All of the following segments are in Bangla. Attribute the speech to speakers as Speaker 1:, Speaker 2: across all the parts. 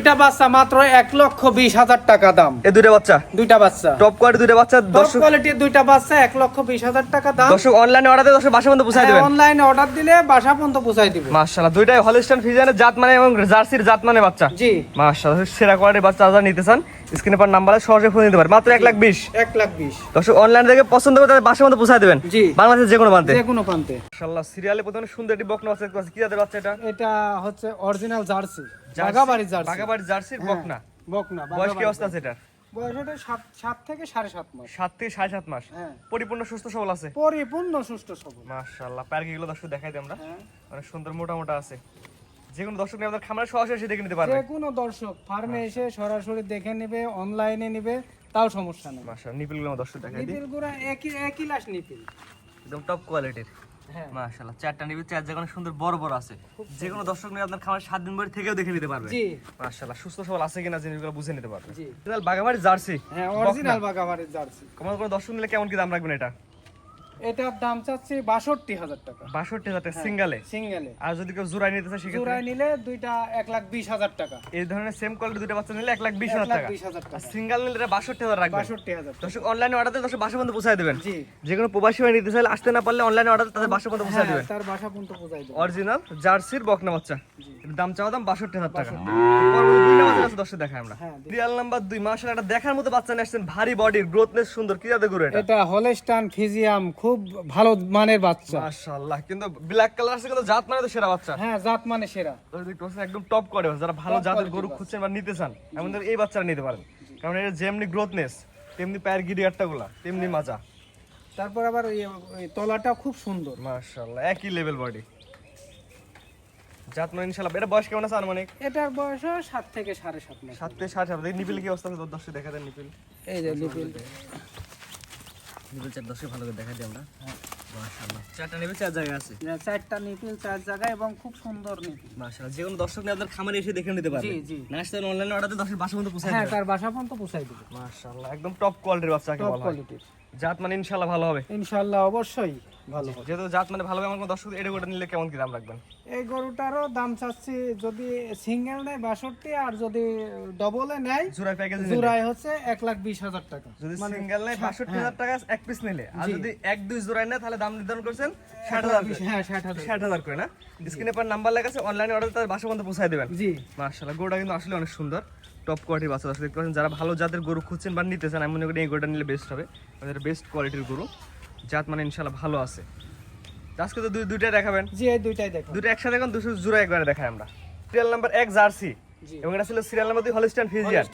Speaker 1: দুইটা বাচ্চা মাত্র এক লক্ষ বিশ হাজার টাকা দাম।
Speaker 2: এ দুইটা বাচ্চা?
Speaker 1: দুইটা বাচ্চা।
Speaker 2: টপ কোয়ালিটি দুইটা বাচ্চা দশ
Speaker 1: কোয়ালিটির দুইটা বাচ্চা এক লক্ষ বিশ হাজার টাকা দাম।
Speaker 2: দর্শক অনলাইনে অর্ডার দিলে দর্শক বাসা পর্যন্ত পৌঁছায় দেবেন।
Speaker 1: অনলাইনে অর্ডার দিলে বাসা পর্যন্ত পৌঁছাই দিবে
Speaker 2: মাশাআল্লাহ দুইটাই হলিস্টান ফিজিয়ানের জাত মানে এবং জার্সির জাত মানে বাচ্চা।
Speaker 1: জি।
Speaker 2: মাশাআল্লাহ সেরা কোয়ালিটির বাচ্চা যারা নিতে চান স্ক্রিনে পর নাম্বারে সহজে ফোন দিতে পারে মাত্র এক লাখ বিশ।
Speaker 1: এক লাখ বিশ।
Speaker 2: দর্শক অনলাইন থেকে পছন্দ করে তাদের বাসার মধ্যে পৌঁছায় দেবেন।
Speaker 1: জি।
Speaker 2: বাংলাদেশের যে কোনো প্রান্তে।
Speaker 1: যে কোনো প্রান্তে।
Speaker 2: সিরিয়ালে প্রথমে সুন্দর একটি বকনা আছে। কি জাতের বাচ্চা এটা?
Speaker 1: এটা হচ্ছে original jersey. Bagabari jersey.
Speaker 2: Bagabari জার্সির বকনা?
Speaker 1: বকনা
Speaker 2: বয়স কি অবস্থা আছে এটার
Speaker 1: বয়স সাত সাত থেকে সাড়ে সাত মাস।
Speaker 2: সাত থেকে সাড়ে সাত মাস।
Speaker 1: হ্যাঁ।
Speaker 2: পরিপূর্ণ সুস্থ সবল আছে?
Speaker 1: পরিপূর্ণ সুস্থ সবল।
Speaker 2: মাশাআল্লাহ প্যারকি গুলো দর্শক দেখাই দিই আমরা।
Speaker 1: হ্যাঁ।
Speaker 2: অনেক সুন্দর মোটা মোটা আছে। যে কোনো দর্শক নিয়ে খামারে সরাসরি এসে দেখে নিতে পারবে।
Speaker 1: যে কোনো দর্শক ফার্মে এসে সরাসরি দেখে নেবে অনলাইনে নেবে তাও সমস্যা নেই।
Speaker 2: মাশাআল্লাহ নিপিলগুলো দর্শক দেখাই দিই
Speaker 1: নিপিল গুড়া একই একই লাশ নিপিল।
Speaker 2: একদম টপ কোয়ালিটির
Speaker 1: হ্যাঁ।
Speaker 2: মাশাআল্লাহ চারটা নিবি চার জায়গা সুন্দর বড় বড় আছে। যে কোনো দর্শক নিয়ে আপনার খামার সাত দিন পরে থেকেও দেখে নিতে পারবে।
Speaker 1: জি।
Speaker 2: মাশাআল্লাহ সুস্থ সবল আছে কিনা জিনিসগুলো বুঝে নিতে পারবে।
Speaker 1: জি।
Speaker 2: বাগাবাড়ি জার্সি
Speaker 1: হ্যাঁ অরিজিনাল জার্সি
Speaker 2: দর্শক নিলে কেমন কি দাম রাখবেন এটা?
Speaker 1: এটার দাম চাচ্ছি বাষট্টি হাজার টাকা।
Speaker 2: বাষট্টি হাজার টাকা সিঙ্গালে?
Speaker 1: সিঙ্গেলে।
Speaker 2: আর যদি কেউ নিতে চায় সেক্ষেত্রে?
Speaker 1: জোড়ায় নিলে দুইটা এক লাখ বিশ হাজার টাকা।
Speaker 2: এই ধরনের সেম কোয়ালিটি দুটো বাচ্চা নিলে এক লাখ বিশ হাজার টাকা। আর সিঙ্গেল নিলে বাষট্টি হাজার রাখবেন।
Speaker 1: বাষট্টি হাজার
Speaker 2: দর্শক অনলাইনে অর্ডার দিয়ে দর্শক বাসা পর্যন্ত পৌঁছায় দেবেন।
Speaker 1: জি।
Speaker 2: যে কোনো প্রবাসী হয়ে নিতে চাইলে আসতে না পারলে অনলাইনে অর্ডার তাদের বাসা পর্যন্ত পৌঁছায়
Speaker 1: হ্যাঁ
Speaker 2: দেবেন।
Speaker 1: তার বাসা পর্যন্ত বোঝাই দেবো
Speaker 2: অরিজিনাল জার্সির বকনা বাচ্চা। দাম চাওয়া দাম বাষট্টি হাজার টাকা। পরবর্তী দুই নাম্বার আছে দর্শক দেখাই আমরা।
Speaker 1: হ্যাঁ,
Speaker 2: রিয়াল নাম্বার দুই মাসের একটা দেখার মতো বাচ্চা নিয়ে আসছেন ভারী বডির গ্রোথনেস সুন্দর। কি যাতে করে এটা?
Speaker 1: এটা হলেস্টান ফিজিয়াম খুব ভালো মানের বাচ্চা।
Speaker 2: মাশাআল্লাহ কিন্তু ব্ল্যাক কালার আছে কিন্তু জাত মানে তো সেরা বাচ্চা।
Speaker 1: হ্যাঁ জাত মানে সেরা।
Speaker 2: দেখতে পাচ্ছেন একদম টপ করে যারা ভালো জাতের গরু। খুঁজছেন বা নিতে চান এমন এই বাচ্চারা নিতে পারেন। কারণ এটা যেমনি গ্রোথনেস তেমনি পায়ের গিরিয়ারটা গুলা তেমনি মাজা।
Speaker 1: তারপর আবার ওই তলাটা খুব সুন্দর।
Speaker 2: মাশাআল্লাহ একই লেভেল বডি জাত মানে ইনশাআল্লাহ এটা বয়স কেমন আছে আনুমানিক?
Speaker 1: এটার বয়স সাত থেকে সাড়ে সাত মাস।
Speaker 2: সাত থেকে সাড়ে সাত এই নিপিল কি অবস্থা আছে? দর্শক দেখা দেন নিপিল।
Speaker 1: এই যে লিপিল
Speaker 2: নিপিল চার দর্শক ভালো করে দেখা দিই আমরা। মাশাআল্লাহ। চারটা নিপিল চার জায়গায় আছে?
Speaker 1: চারটা নিপিল চার জায়গায় এবং খুব সুন্দর নিপিল।
Speaker 2: মাশাআল্লাহ। যে কোনো দর্শক নিয়ে আপনার খামারে এসে দেখে নিতে পারবে।
Speaker 1: জি, জি।
Speaker 2: না অনলাইনে অর্ডার দিয়ে দর্শক বাসা পর্যন্ত পৌঁছায়
Speaker 1: হ্যাঁ তার বাসা পর্যন্ত পোষাই দিবে।
Speaker 2: মাশাআল্লাহ। একদম টপ কোয়ালিটির বলা হয়।
Speaker 1: কোয়ালিটির
Speaker 2: জাত মানে ইনশাআল্লাহ ভালো হবে।
Speaker 1: ইনশাল্লাহ অবশ্যই ভালো হবে।
Speaker 2: যেহেতু জাত মানে ভালো হবে আমার দর্শক এটা গোটা নিলে কেমন কি দাম রাখবেন?
Speaker 1: এই গরুটারও দাম চাচ্ছি যদি সিঙ্গেল নেয় বাষট্টি আর যদি ডবলে নেয়
Speaker 2: জোড়ায় প্যাকেজ
Speaker 1: জোড়ায় হচ্ছে এক লাখ বিশ হাজার টাকা।
Speaker 2: যদি
Speaker 1: মানে
Speaker 2: সিঙ্গেল নেয় বাষট্টি হাজার টাকা এক পিস নিলে আর যদি এক দুই জোড়ায় নেয় তাহলে দাম নির্ধারণ করছেন ষাট হাজার।
Speaker 1: হ্যাঁ ষাট হাজার।
Speaker 2: ষাট হাজার করে না? স্ক্রিনে পর নাম্বার লেখা আছে অনলাইনে অর্ডার তার বাসা পর্যন্ত পৌঁছায় দেবেন।
Speaker 1: জি।
Speaker 2: মার্শাল্লাহ গরুটা কিন্তু আসলে অনেক সুন্দর। টপ কোয়ালিটির বাচ্চা আছে। দেখতে পাচ্ছেন যারা ভালো জাতের গরু খুঁজছেন বা নিতে চান আমি মনে করি এই গরুটা নিলে বেস্ট হবে। তাদের বেস্ট কোয়ালিটির গরু। জাত মানে ইনশাল্লাহ ভালো আছে। আজকে তো দুই দুইটাই দেখাবেন?
Speaker 1: জি দুইটাই দেখ
Speaker 2: দুটো একসাথে এখন দুশো জোড়া একবারে দেখাই আমরা। সিরিয়াল নাম্বার এক জার্সি। এবং এটা ছিল সিরিয়াল নাম্বার দুই হলিস্টান ফিজিয়ান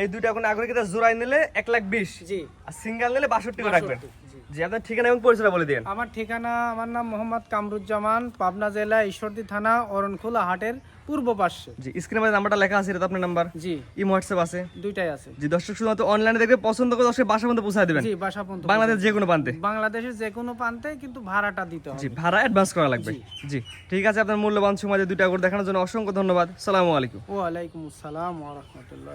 Speaker 2: এই দুইটা এখন আগ্রহী কিনা জোড়াই নিলে এক লাখ বিশ।
Speaker 1: জি।
Speaker 2: আর সিঙ্গেল নিলে বাষট্টি করে রাখবেন।
Speaker 1: জি।
Speaker 2: আপনার ঠিকানা এবং পরিচয় বলে দিন।
Speaker 1: আমার ঠিকানা আমার নাম মোহাম্মদ কামরুজ্জামান পাবনা জেলা ঈশ্বরদী থানা অরণখোলা হাটের পূর্ব পার্শ্বে
Speaker 2: জি স্ক্রিনে মধ্যে নাম্বারটা লেখা আছে এটা আপনার নাম্বার
Speaker 1: জি।
Speaker 2: ইমো হোয়াটসঅ্যাপ আছে।
Speaker 1: দুইটাই আছে।
Speaker 2: জি দর্শক শুধুমাত্র অনলাইনে দেখবে পছন্দ করে দর্শক বাসা মধ্যে পৌঁছায় দেবেন।
Speaker 1: জি বাসা পর্যন্ত
Speaker 2: বাংলাদেশ যে কোনো প্রান্তে।
Speaker 1: বাংলাদেশের যে কোনো প্রান্তে কিন্তু ভাড়াটা দিতে হবে।
Speaker 2: জি ভাড়া অ্যাডভান্স করা লাগবে। জি। ঠিক আছে আপনার মূল্যবান সময় দুইটা করে দেখানোর জন্য অসংখ্য ধন্যবাদ। সালামু আলাইকুম।
Speaker 1: ওয়ালাইকুম আসসালাম ওয়া রাহমাতুল্লাহ